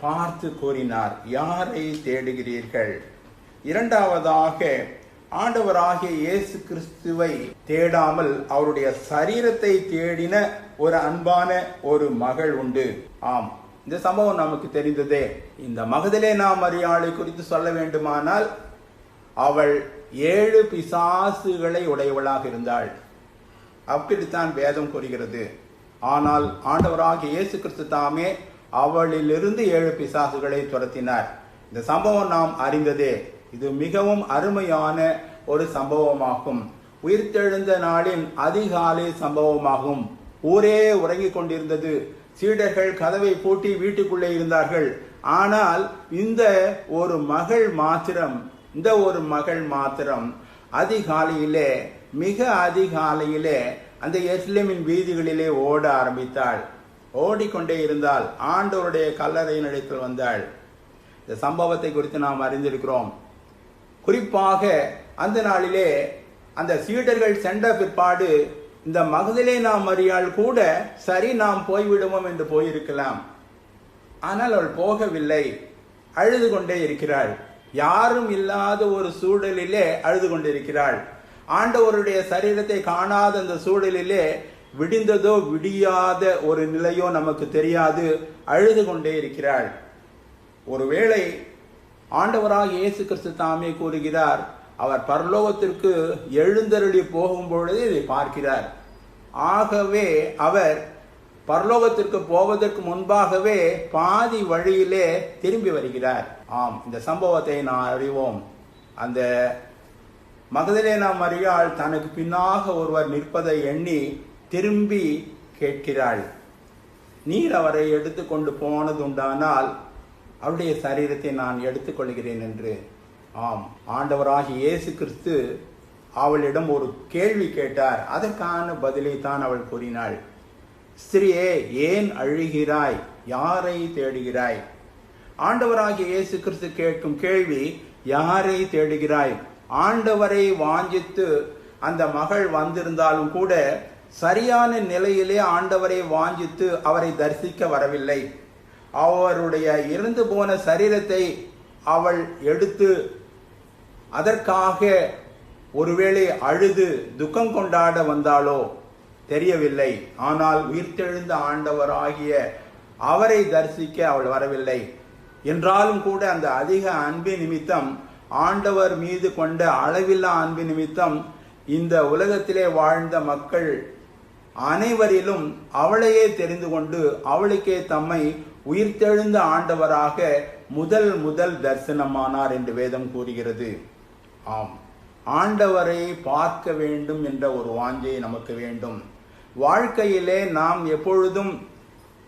பார்த்து கூறினார் யாரை தேடுகிறீர்கள்? இரண்டாவதாக ஆண்டவராகிய இயேசு கிறிஸ்துவை தேடாமல் அவருடைய சரீரத்தை தேடின ஒரு அன்பான ஒரு மகள் உண்டு. ஆம் இந்த சம்பவம் நமக்கு தெரிந்ததே. இந்த மகதிலே நாம் அறியாளை குறித்து சொல்ல வேண்டுமானால் அவள் ஏழு பிசாசுகளை உடையவளாக இருந்தாள். அப்படித்தான் வேதம் கூறுகிறது. ஆனால் ஆண்டவராகிய இயேசு கிறிஸ்து தாமே அவளிலிருந்து ஏழு பிசாசுகளை துரத்தினார். இந்த சம்பவம் நாம் அறிந்ததே. இது மிகவும் அருமையான ஒரு சம்பவமாகும். உயிர்த்தெழுந்த நாளின் அதிகாலை சம்பவமாகும். ஊரே உறங்கிக் கொண்டிருந்தது. சீடர்கள் கதவை பூட்டி வீட்டுக்குள்ளே இருந்தார்கள். ஆனால் இந்த ஒரு மகள் மாத்திரம் இந்த ஒரு மகள் மாத்திரம் அதிகாலையிலே மிக அதிகாலையிலே அந்த எஸ்லேமின் வீதிகளிலே ஓட ஆரம்பித்தாள். ஓடிக்கொண்டே இருந்தால் ஆண்டவருடைய கல்லறையின் இடத்தில் வந்தாள். இந்த சம்பவத்தை குறித்து நாம் அறிந்திருக்கிறோம். குறிப்பாக அந்த நாளிலே அந்த சீடர்கள் சென்ற பிற்பாடு இந்த மகதிலே நாம் அறியாள் கூட சரி நாம் போய்விடுவோம் என்று போயிருக்கலாம். ஆனால் அவள் போகவில்லை. அழுது கொண்டே இருக்கிறாள். யாரும் இல்லாத ஒரு சூழலிலே அழுது கொண்டிருக்கிறாள். ஆண்டவருடைய சரீரத்தை காணாத அந்த சூழலிலே விடிந்ததோ விடியாத ஒரு நிலையோ நமக்கு தெரியாது. அழுது கொண்டே இருக்கிறாள். ஒருவேளை ஆண்டவராக இயேசு கிறிஸ்து தாமே கூறுகிறார் அவர் பரலோகத்திற்கு எழுந்தருளி போகும் பொழுது இதை பார்க்கிறார். ஆகவே அவர் பரலோகத்திற்கு போவதற்கு முன்பாகவே பாதி வழியிலே திரும்பி வருகிறார். ஆம் இந்த சம்பவத்தை நான் அறிவோம். அந்த மகதிரை நாம் அறியாள் தனக்கு பின்னாக ஒருவர் நிற்பதை எண்ணி திரும்பி கேட்கிறாள். நீர் அவரை எடுத்துக்கொண்டு போனதுண்டானால் அவருடைய சரீரத்தை நான் எடுத்துக்கொள்கிறேன் என்று. ஆம் ஆண்டவராகி இயேசு கிறிஸ்து அவளிடம் ஒரு கேள்வி கேட்டார். அதற்கான பதிலை தான் அவள் கூறினாள். ஸ்திரியே ஏன் அழுகிறாய்? யாரை தேடுகிறாய்? ஆண்டவராகிய இயேசு கிறிஸ்து கேட்கும் கேள்வி யாரை தேடுகிறாய்? ஆண்டவரை வாஞ்சித்து அந்த மகள் வந்திருந்தாலும் கூட சரியான நிலையிலே ஆண்டவரை வாஞ்சித்து அவரை தரிசிக்க வரவில்லை. அவருடைய இறந்து போன சரீரத்தை அவள் எடுத்து அதற்காக ஒருவேளை அழுது துக்கம் கொண்டாட வந்தாளோ தெரியவில்லை. ஆனால் உயிர்த்தெழுந்த ஆண்டவராகிய அவரை தரிசிக்க அவள் வரவில்லை. என்றாலும் கூட அந்த அதிக அன்பு நிமித்தம் ஆண்டவர் மீது கொண்ட அளவில்லா அன்பு நிமித்தம் இந்த உலகத்திலே வாழ்ந்த மக்கள் அனைவரிலும் அவளையே தெரிந்து கொண்டு அவளுக்கே தம்மை உயிர்த்தெழுந்த ஆண்டவராக முதல் முதல் தரிசனமானார் என்று வேதம் கூறுகிறது. ஆம் ஆண்டவரை பார்க்க வேண்டும் என்ற ஒரு வாஞ்சை நமக்கு வேண்டும். வாழ்க்கையிலே நாம் எப்பொழுதும்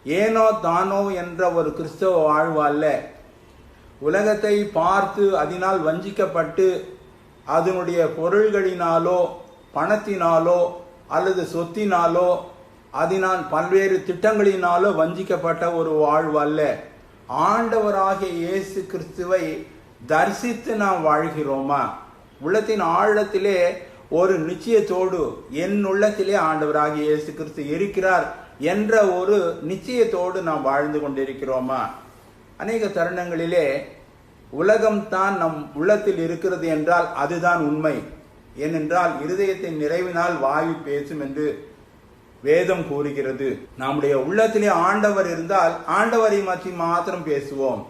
ஏனோ தானோ என்ற ஒரு கிறிஸ்தவ வாழ்வு அல்ல. உலகத்தை பார்த்து அதனால் வஞ்சிக்கப்பட்டு அதனுடைய பொருள்களினாலோ பணத்தினாலோ அல்லது சொத்தினாலோ அதனால் பல்வேறு திட்டங்களினாலோ வஞ்சிக்கப்பட்ட ஒரு வாழ்வு அல்ல. ஆண்டவராகிய இயேசு கிறிஸ்துவை தரிசித்து நாம் வாழ்கிறோமா? உள்ளத்தின் ஆழத்திலே ஒரு நிச்சயத்தோடு என் உள்ளத்திலே ஆண்டவராகிய இயேசு கிறிஸ்து இருக்கிறார் என்ற ஒரு நிச்சயத்தோடு நாம் வாழ்ந்து கொண்டிருக்கிறோமா? அநேக தருணங்களிலே உலகம்தான் நம் உள்ளத்தில் இருக்கிறது என்றால் அதுதான் உண்மை. ஏனென்றால் இருதயத்தின் நிறைவினால் வாயு பேசும் என்று வேதம் கூறுகிறது. நம்முடைய உள்ளத்திலே ஆண்டவர் இருந்தால் ஆண்டவரை பற்றி மாத்திரம் பேசுவோம்.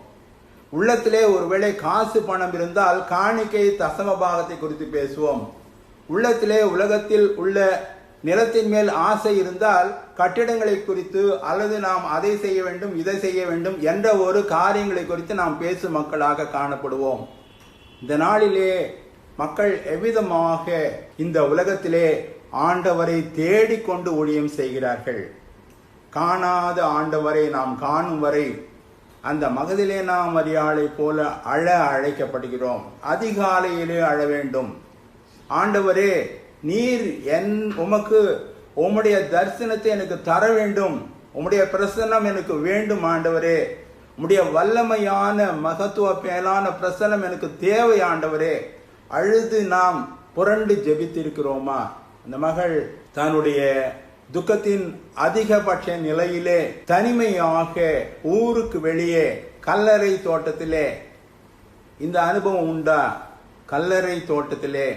உள்ளத்திலே ஒருவேளை காசு பணம் இருந்தால் காணிக்கை தசம பாகத்தை குறித்து பேசுவோம். உள்ளத்திலே உலகத்தில் உள்ள நிலத்தின் மேல் ஆசை இருந்தால் கட்டிடங்களை குறித்து அல்லது நாம் அதை செய்ய வேண்டும் இதை செய்ய வேண்டும் என்ற ஒரு காரியங்களை குறித்து நாம் பேசும் மக்களாக காணப்படுவோம். இந்த நாளிலே மக்கள் எவ்விதமாக இந்த உலகத்திலே ஆண்டவரை தேடிக்கொண்டு ஊழியம் செய்கிறார்கள்? காணாத ஆண்டவரை நாம் காணும் வரை அந்த மகதிலே நாம் அறியாளை போல அழ அழைக்கப்படுகிறோம். அதிகாலையிலே அழ வேண்டும். ஆண்டவரே நீர் என் உமக்கு உம்முடைய தரிசனத்தை எனக்கு தர வேண்டும். உம்முடைய பிரசன்னம் எனக்கு வேண்டும் ஆண்டவரே. உம்முடைய வல்லமையான மகத்துவ மேலான பிரசன்னம் எனக்கு தேவை ஆண்டவரே. அழுது நாம் புரண்டு ஜெபித்திருக்கிறோமா? அந்த மகள் தன்னுடைய துக்கத்தின் அதிகபட்ச நிலையிலே தனிமையாக ஊருக்கு வெளியே கல்லறை தோட்டத்திலே. இந்த அனுபவம் உண்டா? கல்லறை தோட்டத்திலே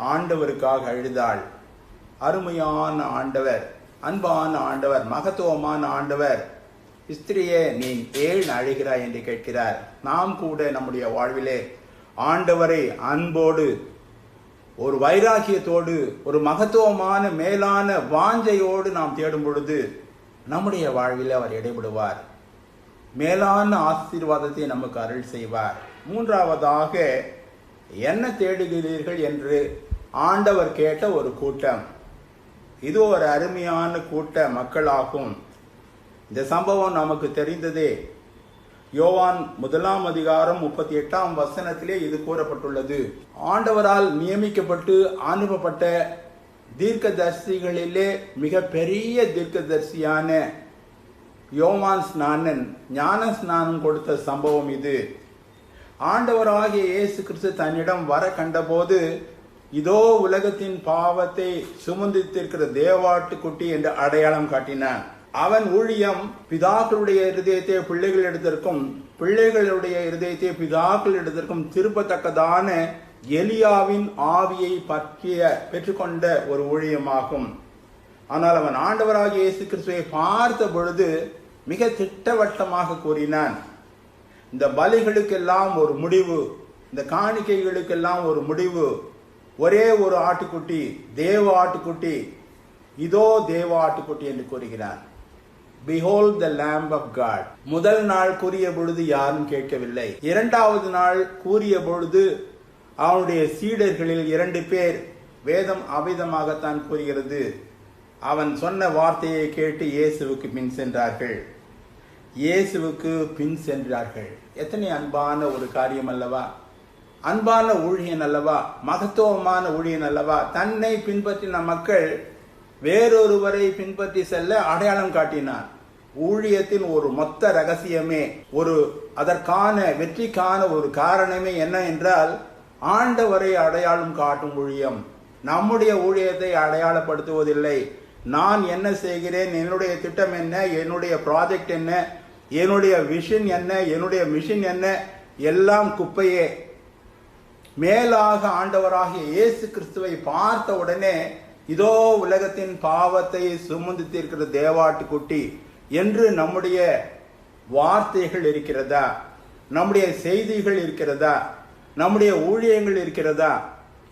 ஆண்டவருக்காக அழுதாள். அருமையான ஆண்டவர் அன்பான ஆண்டவர் மகத்துவமான ஆண்டவர். ஸ்திரியே நீ ஏன் அழுகிறாய் என்று கேட்கிறார். நாம் கூட நம்முடைய வாழ்விலே ஆண்டவரை அன்போடு ஒரு வைராக்கியத்தோடு ஒரு மகத்துவமான மேலான வாஞ்சையோடு நாம் தேடும் பொழுது நம்முடைய வாழ்வில் அவர் இடைபடுவார். மேலான ஆசீர்வாதத்தை நமக்கு அருள் செய்வார். மூன்றாவதாக என்ன தேடுகிறீர்கள் என்று ஆண்டவர் கேட்ட ஒரு கூட்டம். இது ஒரு அருமையான கூட்ட மக்களாகும். இந்த சம்பவம் நமக்கு தெரிந்ததே யோவான் முதலாம் அதிகாரம் முப்பத்தி எட்டாம் வசனத்திலே இது கூறப்பட்டுள்ளது. ஆண்டவரால் நியமிக்கப்பட்டு அனுப்பப்பட்ட தீர்க்கதர்சிகளிலே மிக பெரிய தீர்க்கதர்சியான யோவான் ஸ்நானன் ஞான ஸ்நானம் கொடுத்த சம்பவம் இது. ஆண்டவராகிய இயேசு கிறிஸ்து தன்னிடம் வர கண்டபோது இதோ உலகத்தின் பாவத்தை சுமந்தித்திருக்கிற தேவாட்டுக்குட்டி என்று அடையாளம் காட்டினான். அவன் ஊழியம் பிதாக்களுடைய இருதயத்தை பிள்ளைகள் எடுத்திருக்கும் பிள்ளைகளுடைய இருதயத்தை பிதாக்கள் எடுத்திருக்கும் திருப்பத்தக்கதான எலியாவின் ஆவியை பற்றிய பெற்றுக்கொண்ட ஒரு ஊழியமாகும். ஆனால் அவன் ஆண்டவராக இயேசு கிறிஸ்துவை பார்த்த பொழுது மிக திட்டவட்டமாக கூறினான். இந்த பலிகளுக்கெல்லாம் ஒரு முடிவு இந்த காணிக்கைகளுக்கெல்லாம் ஒரு முடிவு. ஒரே ஒரு ஆட்டுக்குட்டி தேவ ஆட்டுக்குட்டி இதோ தேவ ஆட்டுக்குட்டி என்று கூறுகிறான் behold the lamb of God முதல் நாள் கூறிய பொழுது யாரும் கேட்கவில்லை. இரண்டாவது நாள் கூறிய பொழுது அவனுடைய சீடர்களில் இரண்டு பேர் வேதம் அபிதமாகத்தான் கூறுகிறது. அவன் சொன்ன வார்த்தையை கேட்டு இயேசுவுக்கு பின் சென்றார்கள். இயேசுவுக்கு பின் சென்றார்கள். எத்தனை அன்பான ஒரு காரியம் அல்லவா? அன்பான ஊழியன் அல்லவா? மகத்துவமான ஊழியன் அல்லவா? தன்னை பின்பற்றின மக்கள் வேறொருவரை பின்பற்றி செல்ல அடையாளம் காட்டினார். ஊழியத்தின் ஒரு மொத்த ரகசியமே ஒரு அதற்கான வெற்றிக்கான ஒரு காரணமே என்ன என்றால் ஆண்டவரை அடையாளம் காட்டும் ஊழியம். நம்முடைய ஊழியத்தை அடையாளப்படுத்துவதில்லை. நான் என்ன செய்கிறேன்? என்னுடைய திட்டம் என்ன? என்னுடைய ப்ராஜெக்ட் என்ன? என்னுடைய விஷன் என்ன? என்னுடைய மிஷின் என்ன? எல்லாம் குப்பையே. மேலாக ஆண்டவராகிய இயேசு கிறிஸ்துவை பார்த்த உடனே இதோ உலகத்தின் பாவத்தை சுமந்து தீர்க்கிற தேவாட்டுக்குட்டி என்று நம்முடைய வார்த்தைகள் இருக்கிறதா? நம்முடைய செய்திகள் இருக்கிறதா? நம்முடைய ஊழியங்கள் இருக்கிறதா?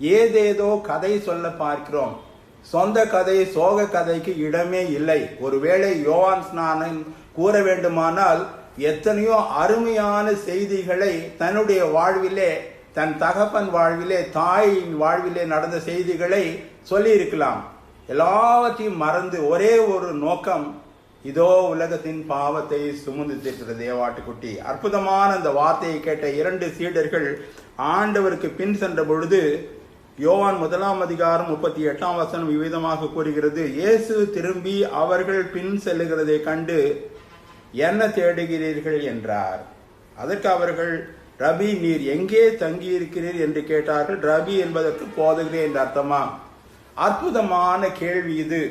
ஏதேதோ கதை சொல்ல பார்க்கிறோம். சொந்த கதை சோக கதைக்கு இடமே இல்லை. ஒருவேளை யோவான் ஸ்நானன் கூற வேண்டுமானால் எத்தனையோ அருமையான செய்திகளை தன்னுடைய வாழ்விலே தன் தகப்பன் வாழ்விலே தாயின் வாழ்விலே நடந்த செய்திகளை சொல்லியிருக்கலாம். எல்லாவற்றையும் மறந்து ஒரே ஒரு நோக்கம் இதோ உலகத்தின் பாவத்தை சுமந்து தீர்க்கிற தேவாட்டுக்குட்டி. அற்புதமான அந்த வார்த்தையை கேட்ட இரண்டு சீடர்கள் ஆண்டவருக்கு பின் சென்ற பொழுது யோவான் முதலாம் அதிகாரம் முப்பத்தி எட்டாம் வசனம் விவிதமாக கூறுகிறது இயேசு திரும்பி அவர்கள் பின் செல்லுகிறதை கண்டு என்ன தேடுகிறீர்கள்? என்றார். அதற்கு அவர்கள் ரபி நீர் எங்கே தங்கியிருக்கிறீர் என்று கேட்டார்கள். ரபி என்பதற்கு போதுகிறேன் என்று அர்த்தமா? அற்புதமான கேள்வி இது.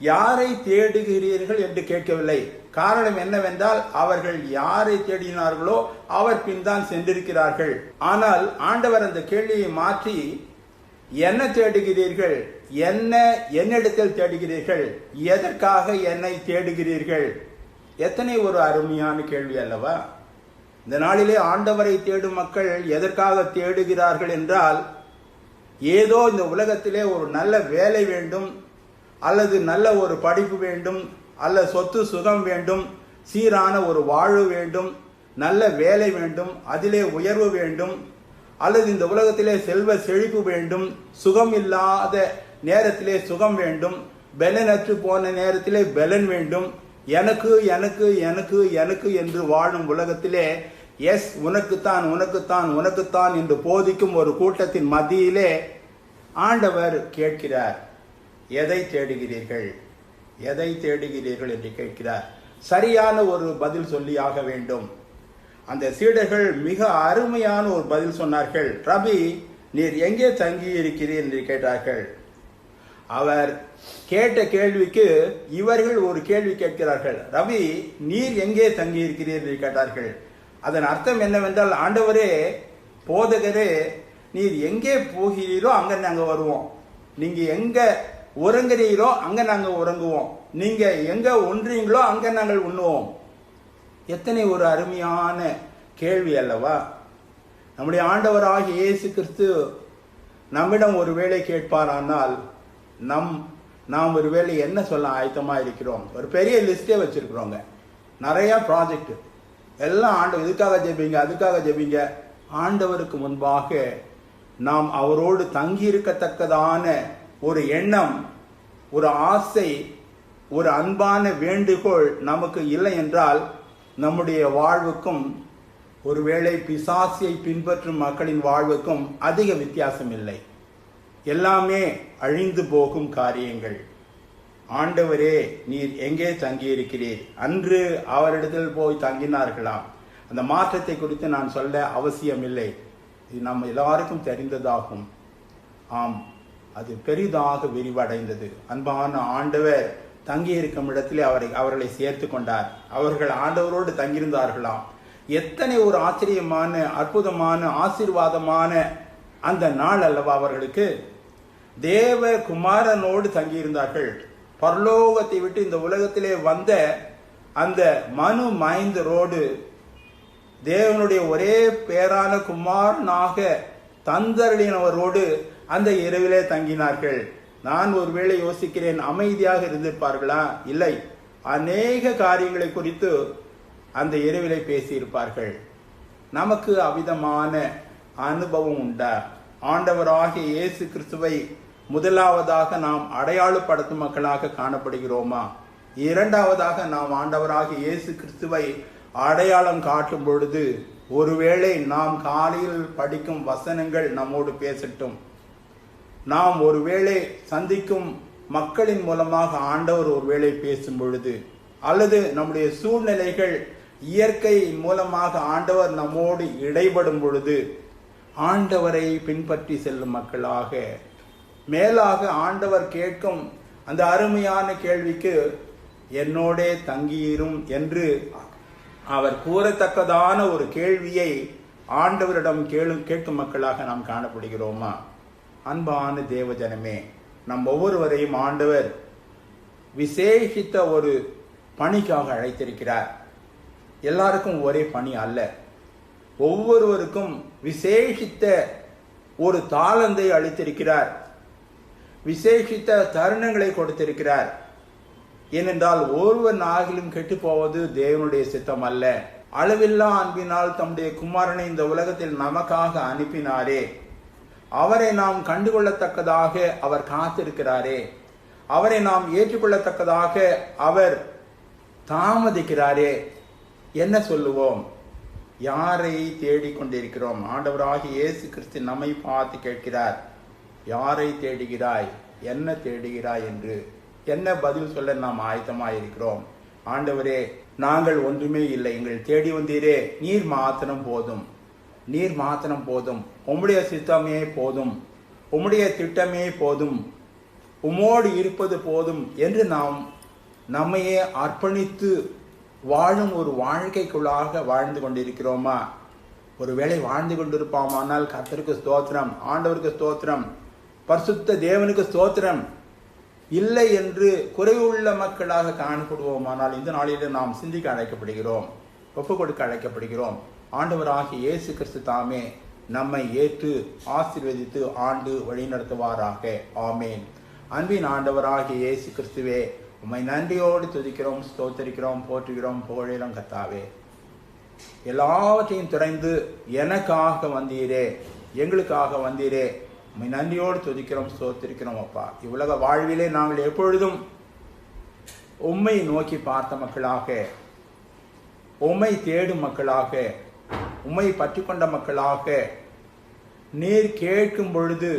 யாரை தேடுகிறீர்கள் என்று கேட்கவில்லை. காரணம் என்னவென்றால் அவர்கள் யாரை தேடினார்களோ அவர் பின் தான் சென்றிருக்கிறார்கள். ஆனால் ஆண்டவர் அந்த கேள்வியை மாற்றி என்ன தேடுகிறீர்கள்? என்ன என்னிடத்தில் தேடுகிறீர்கள்? எதற்காக என்னை தேடுகிறீர்கள்? எத்தனை ஒரு அருமையான கேள்வி அல்லவா? இந்த நாளிலே ஆண்டவரை தேடும் மக்கள் எதற்காக தேடுகிறார்கள் என்றால் ஏதோ இந்த உலகத்திலே ஒரு நல்ல வேலை வேண்டும் அல்லது நல்ல ஒரு படிப்பு வேண்டும் அல்ல சொத்து சுகம் வேண்டும் சீரான ஒரு வாழ்வு வேண்டும் நல்ல வேலை வேண்டும் அதிலே உயர்வு வேண்டும் அல்லது இந்த உலகத்திலே செல்வ செழிப்பு வேண்டும் சுகம் இல்லாத நேரத்திலே சுகம் வேண்டும் பெலனற்று போன நேரத்திலே பெலன் வேண்டும் எனக்கு எனக்கு எனக்கு எனக்கு என்று வாழும் உலகத்திலே எஸ் உனக்குத்தான் உனக்குத்தான் உனக்குத்தான் என்று போதிக்கும் ஒரு கூட்டத்தின் மத்தியிலே ஆண்டவர் கேட்கிறார். எதை தேடுகிறீர்கள்? எதை தேடுகிறீர்கள் என்று கேட்கிறார். சரியான ஒரு பதில் சொல்லியாக வேண்டும். அந்த சீடர்கள் மிக அருமையான ஒரு பதில் சொன்னார்கள். ரபி நீர் எங்கே தங்கி இருக்கிறீர் என்று கேட்டார்கள். அவர் கேட்ட கேள்விக்கு இவர்கள் ஒரு கேள்வி கேட்கிறார்கள். ரவி நீர் எங்கே தங்கி இருக்கிறீர் என்று கேட்டார்கள். அதன் அர்த்தம் என்னவென்றால் ஆண்டவரே போதகரே நீர் எங்கே போகிறீரோ அங்கே நாங்கள் வருவோம். நீங்கள் எங்கே உறங்குறீரோ அங்கே நாங்கள் உறங்குவோம். நீங்கள் எங்கே ஒன்றீங்களோ அங்கே நாங்கள் உண்ணுவோம். எத்தனை ஒரு அருமையான கேள்வி அல்லவா? நம்முடைய ஆண்டவராகிய இயேசு கிறிஸ்து நம்மிடம் ஒரு வேளை கேட்பாரானால் நம் நாம் ஒரு வேளை என்ன சொல்ல ஆயத்தமாக இருக்கிறோம்? ஒரு பெரிய லிஸ்டே வச்சுருக்குறோங்க. நிறையா ப்ராஜெக்ட் எல்லாம் ஆண்டவர் இதுக்காக ஜெபிங்க அதுக்காக ஜெபிங்க. ஆண்டவருக்கு முன்பாக நாம் அவரோடு தங்கியிருக்கத்தக்கதான ஒரு எண்ணம் ஒரு ஆசை ஒரு அன்பான வேண்டுகோள் நமக்கு இல்லை என்றால் நம்முடைய வாழ்வுக்கும் ஒருவேளை பிசாசியை பின்பற்றும் மக்களின் வாழ்வுக்கும் அதிக வித்தியாசம் இல்லை. எல்லாமே அழிந்து போகும் காரியங்கள். ஆண்டவரே நீர் எங்கே தங்கியிருக்கிறீர்? அன்று அவரிடத்தில் போய் தங்கினார்களாம் அந்த மாற்றத்தை குறித்து நான் சொல்ல அவசியமில்லை. இது நம்ம எல்லாருக்கும் தெரிந்ததாகும். ஆம் அது பெரிதாக விரிவடைந்தது. அன்பான ஆண்டவர் தங்கியிருக்கும் இடத்திலே அவரை அவர்களை சேர்த்து கொண்டார். அவர்கள் ஆண்டவரோடு தங்கியிருந்தார்களாம் எத்தனை ஒரு ஆச்சரியமான அற்புதமான ஆசீர்வாதமான அந்த நாள் அல்லவா அவர்களுக்கு? தேவ குமாரனோடு தங்கியிருந்தார்கள். பரலோகத்தை விட்டு இந்த உலகத்திலே வந்த அந்த மனு மைந்தரோடு தேவனுடைய ஒரே பேரான குமாரனாக தந்தரளினவரோடு அந்த இரவிலே தங்கினார்கள். நான் ஒருவேளை யோசிக்கிறேன் அமைதியாக இருந்திருப்பார்களா? இல்லை. அநேக காரியங்களை குறித்து அந்த இரவிலே பேசியிருப்பார்கள். நமக்கு அவிதமான அனுபவம் உண்டா? ஆண்டவராகிய இயேசு கிறிஸ்துவை முதலாவதாக நாம் அடையாளப்படுத்தும் மக்களாக காணப்படுகிறோமா? இரண்டாவதாக நாம் ஆண்டவராக இயேசு கிறிஸ்துவை அடையாளம் காட்டும் பொழுது ஒருவேளை நாம் காலையில் படிக்கும் வசனங்கள் நம்மோடு பேசட்டும். நாம் ஒருவேளை சந்திக்கும் மக்களின் மூலமாக ஆண்டவர் ஒருவேளை பேசும் பொழுது அல்லது நம்முடைய சூழ்நிலைகள் இயற்கை மூலமாக ஆண்டவர் நம்மோடு இடைபடும் பொழுது ஆண்டவரை பின்பற்றி செல்லும் மக்களாக மேலாக ஆண்டவர் கேட்கும் அந்த அருமையான கேள்விக்கு என்னோடே தங்கியிரும் என்று அவர் கூறத்தக்கதான ஒரு கேள்வியை ஆண்டவரிடம் கேளு கேட்கும் மக்களாக நாம் காணப்படுகிறோமா? அன்பான தேவஜனமே நம் ஒவ்வொருவரையும் ஆண்டவர் விசேஷித்த ஒரு பணிக்காக அழைத்திருக்கிறார். எல்லாருக்கும் ஒரே பணி அல்ல. ஒவ்வொருவருக்கும் விசேஷித்த ஒரு தாளந்தை அளித்திருக்கிறார். விசேஷித்த தருணங்களை கொடுத்திருக்கிறார். ஏனென்றால் ஒருவர் ஆகிலும் கெட்டு போவது தேவனுடைய சித்தம் அல்ல அளவில்லா அன்பினால் தம்முடைய குமாரனை இந்த உலகத்தில் நமக்காக அனுப்பினாரே. அவரை நாம் கண்டுகொள்ளத்தக்கதாக அவர் காத்திருக்கிறாரே. அவரை நாம் ஏற்றுக்கொள்ளத்தக்கதாக அவர் தாமதிக்கிறாரே. என்ன சொல்லுவோம்? யாரை தேடிக் கொண்டிருக்கிறோம் இயேசு கிறிஸ்து நம்மை பார்த்து கேட்கிறார். யாரை தேடுகிறாய்? என்ன தேடுகிறாய் என்று? என்ன பதில் சொல்ல நாம் ஆயத்தமாக இருக்கிறோம் ஆண்டவரே நாங்கள் ஒன்றுமே இல்லை. எங்கள் தேடி வந்தீரே. நீர் மாத்திரம் போதும். நீர் மாத்திரம் போதும். உம்முடைய சித்தமே போதும். உம்முடைய திட்டமே போதும். உம்மோடு இருப்பது போதும் என்று நாம் நம்மையே அர்ப்பணித்து வாழும் ஒரு வாழ்க்கைக்குள்ளாக வாழ்ந்து கொண்டிருக்கிறோமா? ஒருவேளை வாழ்ந்து கொண்டிருப்போமானால் கத்தருக்கு ஸ்தோத்திரம் ஆண்டவருக்கு ஸ்தோத்திரம். பரிசுத்த தேவனுக்கு ஸ்தோத்திரம். இல்லை என்று குறைவுள்ள மக்களாக காணப்படுவோமானால் இந்த நாளில் நாம் சிந்திக்க அழைக்கப்படுகிறோம். ஒப்பு கொடுக்க அழைக்கப்படுகிறோம். ஆண்டவராகிய இயேசு கிறிஸ்து தாமே நம்மை ஏற்று ஆசீர்வதித்து ஆண்டு வழிநடத்துவாராக. ஆமேன். அன்பின் ஆண்டவராகிய இயேசு கிறிஸ்துவே உம்மை நன்றியோடு துதிக்கிறோம் ஸ்தோத்தரிக்கிறோம் போற்றுகிறோம் புகழிலும் கத்தாவே. எல்லாவற்றையும் துறைந்து எனக்காக வந்தீரே எங்களுக்காக வந்தீரே உண்மை நன்றியோடு துதிக்கிறோம் சோத்திருக்கிறோம் அப்பா. இவ்வுலக வாழ்விலே நாங்கள் எப்பொழுதும் உம்மை நோக்கி பார்த்த மக்களாக உம்மை தேடும் மக்களாக உம்மை பற்றி கொண்ட மக்களாக நீர் கேட்கும் பொழுது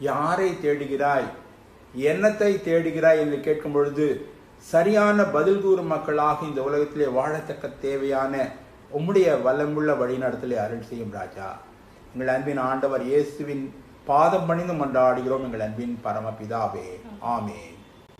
யாரை தேடுகிறாய் என்னத்தை தேடுகிறாய் என்று கேட்கும் பொழுது சரியான பதில் கூறும் மக்களாக இந்த உலகத்திலே வாழத்தக்க தேவையான உம்முடைய வல்லமுள்ள வழிநடத்தலை அருள் செய்யும் ராஜா. எங்கள் அன்பின் ஆண்டவர் இயேசுவின் பாதம் பணிந்து மன்றாடுகிறோம் எங்கள் அன்பின் பரமபிதாவே. ஆமே